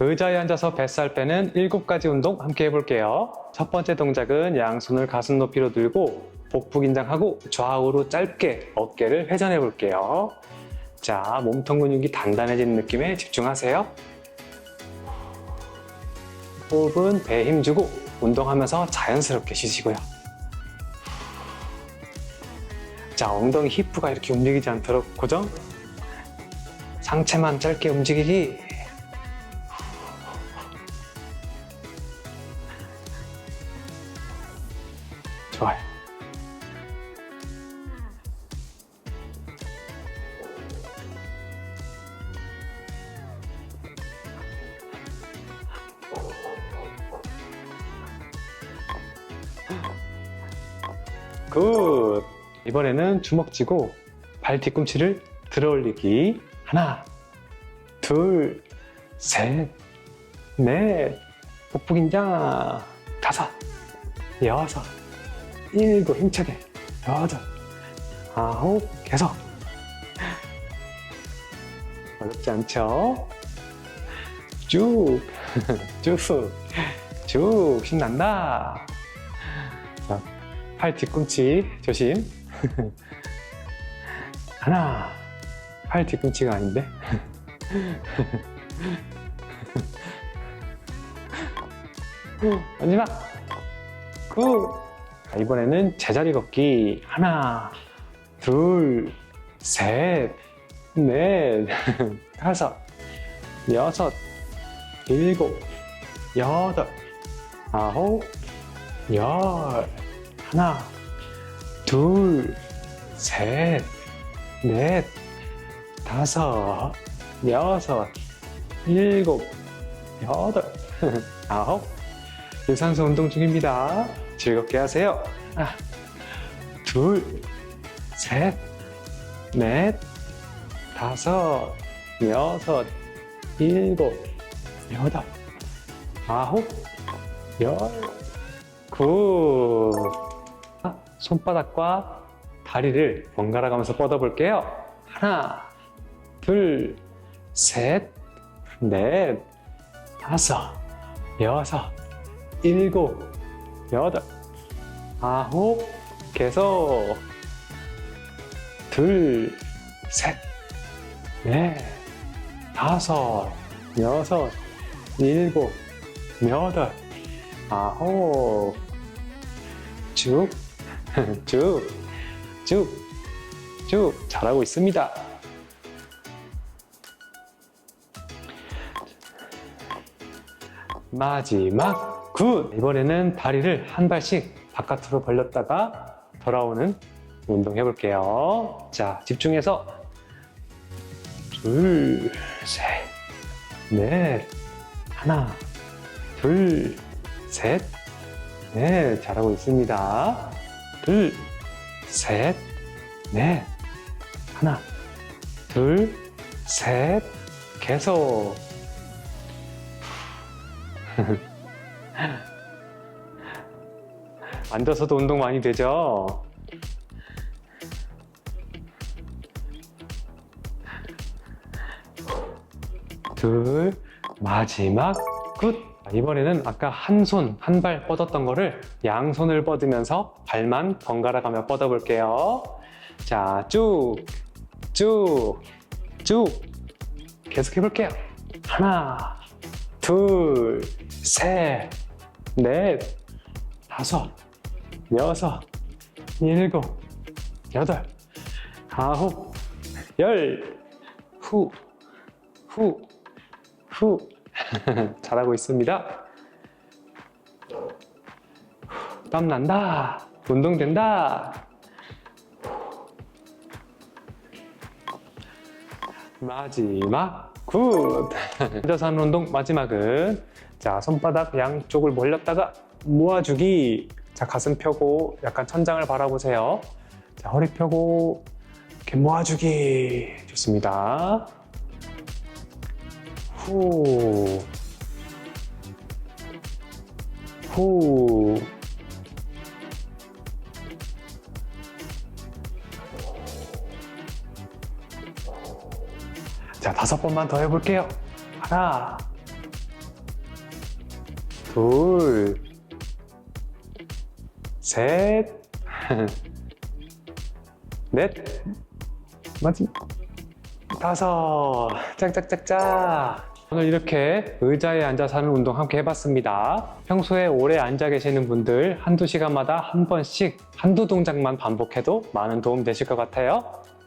의자에 앉아서 뱃살 빼는 7가지 운동 함께 해볼게요. 첫 번째 동작은 양손을 가슴 높이로 들고 복부 긴장하고 좌우로 짧게 어깨를 회전해 볼게요. 자, 몸통 근육이 단단해지는 느낌에 집중하세요. 호흡은 배에 힘주고 운동하면서 자연스럽게 쉬시고요. 자, 엉덩이 히프가 이렇게 움직이지 않도록 고정. 상체만 짧게 움직이기. 좋아요. 굿. 이번에는 주먹 쥐고 발 뒤꿈치를 들어 올리기. 하나, 둘, 셋, 넷, 복부 긴장. 다섯, 여섯, 일곱, 힘차게. 여덟, 아홉, 계속. 어렵지 않죠? 쭉, 쭉, 쭉, 신난다. 자, 팔 뒤꿈치 조심. 하나, 팔 뒤꿈치가 아닌데. 마지막. 굿. 자, 이번에는 제자리 걷기. 하나, 둘, 셋, 넷, 다섯, 여섯, 일곱, 여덟, 아홉, 열. 하나, 둘, 셋, 넷, 다섯, 여섯, 일곱, 여덟, 아홉. 유산소 운동 중입니다. 즐겁게 하세요. 하나, 둘, 셋, 넷, 다섯, 여섯, 일곱, 여덟, 아홉, 열, 굿. 아, 손바닥과 다리를 번갈아 가면서 뻗어볼게요. 하나, 둘, 셋, 넷, 다섯, 여섯, 일곱, 여덟, 아홉, 계속. 둘, 셋, 넷, 다섯, 여섯, 일곱, 여덟, 아홉. 쭉, 쭉, 쭉, 쭉. 잘하고 있습니다. 마지막 굿! 이번에는 다리를 한 발씩 바깥으로 벌렸다가 돌아오는 운동 해볼게요. 자, 집중해서 둘, 셋, 넷, 하나, 둘, 셋, 넷. 잘하고 있습니다. 둘, 셋, 넷, 하나, 둘, 셋, 계속. 앉아서도 운동 많이 되죠? 둘, 마지막, 굿! 이번에는 아까 한 손, 한 발 뻗었던 거를 양손을 뻗으면서 발만 번갈아 가며 뻗어 볼게요. 자, 쭉, 쭉, 쭉. 계속 해볼게요. 하나, 둘, 셋, 넷, 다섯, 여섯, 일곱, 여덟, 아홉, 열, 후, 후, 후. 잘하고 있습니다. 땀 난다. 운동된다. 마지막 굿. 앉아서 하는 운동 마지막은 자 손바닥 양쪽을 벌렸다가 모아주기. 자 가슴 펴고 약간 천장을 바라보세요. 자 허리 펴고 이렇게 모아주기. 좋습니다. 후. 후. 자, 다섯 번만 더 해볼게요. 하나, 둘, 셋, 넷, 맞지? 다섯, 짝짝짝짝. 오늘 이렇게 의자에 앉아서 하는 운동 함께 해봤습니다. 평소에 오래 앉아 계시는 분들 한두 시간마다 한 번씩 한두 동작만 반복해도 많은 도움 되실 것 같아요.